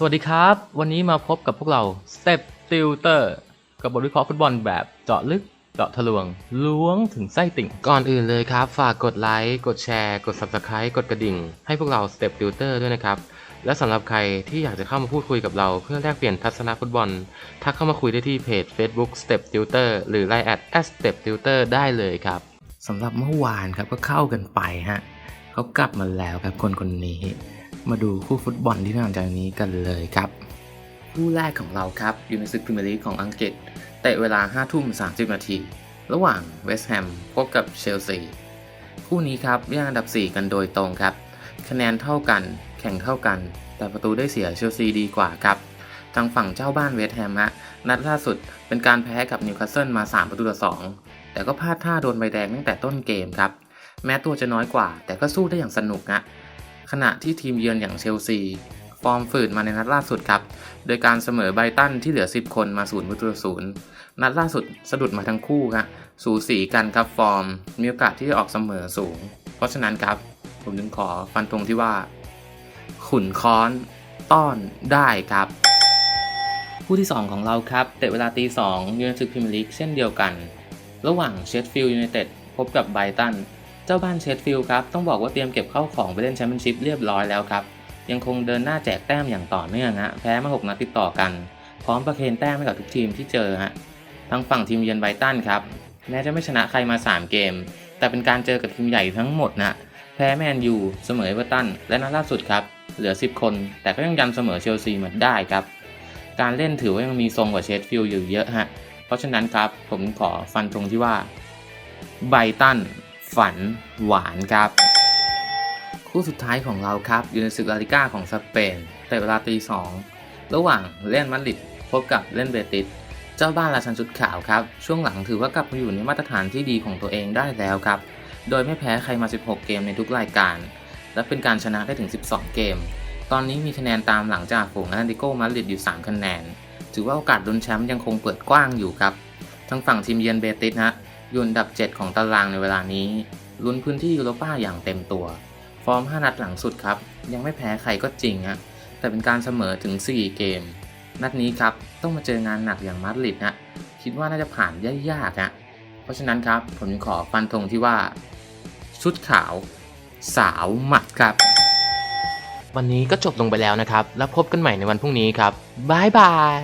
สวัสดีครับ วันนี้มาพบกับพวกเรา Step Tutor กับบทวิเคราะห์ฟุตบอลแบบเจาะลึก เจาะทะลวง ล้วงถึงไส้ติ่ง ก่อนอื่นเลยครับ ฝากกดไลค์ กดแชร์ กด Subscribe กดกระดิ่ง ให้พวกเรา Step Tutor ด้วยนะครับ และสำหรับใครที่อยากจะเข้ามาพูดคุยกับเราเพื่อแลกเปลี่ยนทัศนฟุตบอล ทักเข้ามาคุยได้ที่เพจ Facebook Step Tutor หรือ Line at @step tutor ได้เลยครับสำหรับเมื่อวานครับก็เข้ากันไปฮะเขากลับมาแล้วครับคนคนนี้ มาดูคู่ฟุตบอลที่น่าสนใจนี้กันเลยครับ คู่แรกของเราครับอยู่ในศึกพรีเมียร์ลีกของอังกฤษเตะเวลา5ทุ่ม30 นาที ระหว่างเวสต์แฮมพบกับเชลซี คู่นี้ครับย่างอันดับ 4 กันโดยตรงครับ คะแนนเท่ากันแข่งเท่ากัน แต่ประตูได้เสียเชลซีดีกว่าครับ ทางฝั่งเจ้าบ้านเวสต์แฮมฮะนัดล่าสุดเป็นการแพ้กับนิวคาสเซิลมา 3 ประตูต่อ 2 แต่ก็พลาดท่าโดนใบแดงตั้งแต่ต้นเกมครับ แม้ตัวจะน้อยกว่า แต่ก็สู้ได้อย่างสนุกนะ ขณะที่ทีมเยือนอย่างเชลซี ฟอร์มฝืดมาในนัดล่าสุดครับ โดยการเสมอไบตันที่เหลือ 10 คนมา0ประตูต่อ0นัดล่าสุดสะดุดมาทั้งคู่ครับสูสีกันครับฟอร์ม มีโอกาสที่จะออกเสมอสูง เพราะฉะนั้นครับ ผมจึงขอฟันธงที่ว่า ขุนค้อนต้อนได้ครับคู่ที่ 2 ของเราครับ เตะเวลาตีสองยูไนเต็ดพรีเมียร์ลีกเช่นเดียวกัน ระหว่างเชสฟิลด์ยูไนเต็ดพบกับไบตัน เจ้าบ้านเชสฟิลด์ครับต้องบอกว่าเตรียมเก็บเข้าของไปเล่นแชมเปี้ยนชิพเรียบร้อยแล้วครับ ยังคงเดินหน้าแจกแต้มอย่างต่อเนื่องฮะแพ้มา 6นัดติดต่อกัน พร้อมประเคนแต้มให้กับทุกทีมที่เจอฮะทางฝั่งทีมเยือนไบตันครับแม้จะไม่ชนะใครมา 3 เกม แต่เป็นการเจอกับทีมใหญ่ทั้งหมดนะแพ้แมนยูเสมอเอเวอร์ตันและนัดล่าสุดครับเหลือ 10 คน แต่ก็ยังยันเสมอเชลซีมาได้ครับ การเล่นถือว่ายังมีทรงกว่าเชสฟิลด์อยู่เยอะฮะเพราะฉะนั้นครับผมขอฟันธงที่ว่าไบตัน ฝันหวานครับ คู่สุดท้ายของเราครับอยู่ในศึกลาลิก้าของสเปนแต่เวลาตีสองระหว่างเล่นมาดริดพบกับเล่นเบติสเจ้าบ้านราชันชุดขาวครับ ช่วงหลังถือว่ากลับมาอยู่ในมาตรฐานที่ดีของตัวเองได้แล้วครับ โดยไม่แพ้ใครมา 16 เกมในทุกรายการ และเป็นการชนะได้ถึง 12 เกม ตอนนี้มีคะแนนตามหลังจากฝูงแอตเลติโกมาดริดอยู่ 3 คะแนน ถือว่าโอกาสลุ้นแชมป์ยังคงเปิดกว้างอยู่ครับทางฝั่งทีมเยือนเบติสฮะ อยู่อันดับ 7 ของตารางในเวลานี้ ลุ้นพื้นที่ยูโรป้าอย่างเต็มตัว ฟอร์ม 5 นัดหลังสุดครับ ยังไม่แพ้ใครก็จริงฮะแต่เป็นการเสมอถึง 4 เกม นัดนี้ครับ ต้องมาเจองานหนักอย่างมาดริดนะคิดว่าน่าจะผ่านยากๆฮะเพราะฉะนั้นครับ ผมขอฟันธงที่ว่า ชุดขาว สาวหมัดครับ วันนี้ก็จบลงไปแล้วนะครับ แล้วพบกันใหม่ในวันพรุ่งนี้ครับบ๊ายบาย